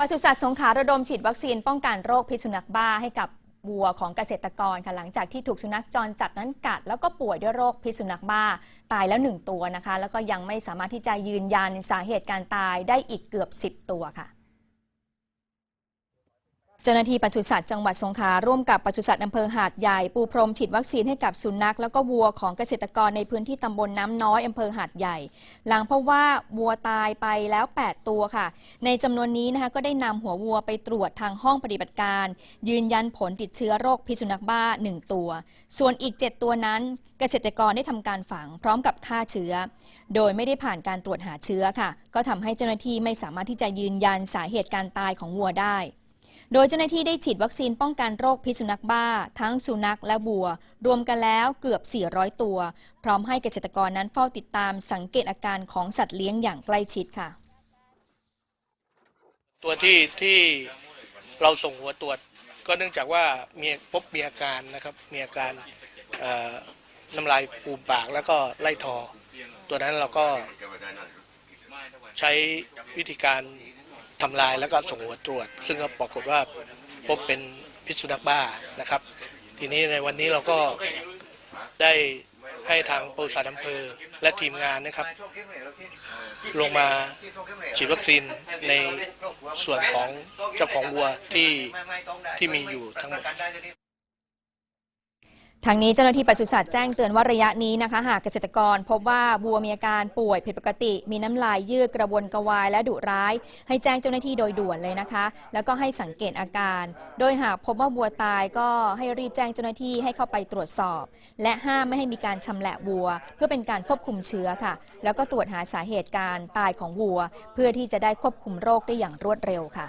ปศุสัตว์สงขลาระดมฉีดวัคซีนป้องกันโรคพิษสุนัขบ้าให้กับวัวของเกษตรกรค่ะหลังจากที่ถูกสุนัขจรจัดนั้นกัด แล้วก็ป่วยด้วยโรคพิษสุนัขบ้าตายแล้วหนึ่งตัวนะคะ แล้วก็ยังไม่สามารถที่จะยืนยันสาเหตุการตายได้อีกเกือบ 10 ตัวค่ะ เจ้าหน้าที่ปศุสัตว์จังหวัดสงขลาร่วมกับปศุสัตว์อำเภอหาดใหญ่ ปูพรมฉีดวัคซีนให้กับสุนัข แล้วก็วัวของเกษตรกรในพื้นที่ตำบลน้ำน้อยอำเภอหาดใหญ่ หลังพราะว่าวัวตายไปแล้ว 8 ตัวค่ะ ในจำนวนนี้นะคะก็ได้นำหัววัวไปตรวจทางห้องปฏิบัติการ ยืนยันผลติดเชื้อโรคพิษสุนัขบ้า 1 ตัว ส่วนอีก 7 ตัวนั้น เกษตรกรได้ทำการฝังพร้อมกับฆ่าเชื้อ โดยไม่ได้ผ่านการตรวจหาเชื้อค่ะ ก็ทำให้เจ้าหน้าที่ไม่สามารถที่จะยืนยันสาเหตุการตายของวัวได้ โดยเจ้าหน้าที่ได้ฉีดวัคซีนป้องกันโรคพิษสุนัขบ้า ทั้งสุนัขและวัว รวมกันแล้วเกือบ 400 ตัว พร้อมให้เกษตรกรนั้นเฝ้าติดตามสังเกตอาการของสัตว์เลี้ยงอย่างใกล้ชิดค่ะ ตัวที่ที่เราส่งหัวตรวจ ก็เนื่องจากว่ามีพบมีอาการนะครับมีอาการน้ำลายฟูมปากแล้วก็ไล่ทอ ตัวนั้นเราก็ใช้วิธีการ ทำลายแล้วก็ส่งหัวตรวจ ซึ่งก็ปรากฏว่าพบเป็นพิษสุนัขบ้านะครับ ทีนี้ในวันนี้เราก็ได้ให้ทางปศุสัตว์อำเภอและทีมงานนะครับ ลงมาฉีดวัคซีนในส่วนของเจ้าของวัวที่ที่มีอยู่ทั้งหมด ทางนี้เจ้าหน้าที่ปศุสัตว์แจ้งเตือนว่าระยะนี้นะคะหากเกษตรกรพบว่าวัวมีอาการป่วยผิดปกติ มีน้ำลายยืดกระวนกระวายและดุร้าย ให้แจ้งเจ้าหน้าที่โดยด่วนเลยนะคะ แล้วก็ให้สังเกตอาการ โดยหากพบว่าวัวตายก็ให้รีบแจ้งเจ้าหน้าที่ให้เข้าไปตรวจสอบ และห้ามไม่ให้มีการชำแหละวัว เพื่อเป็นการควบคุมเชื้อค่ะ แล้วก็ตรวจหาสาเหตุการตายของวัว เพื่อที่จะได้ควบคุมโรคได้อย่างรวดเร็วค่ะ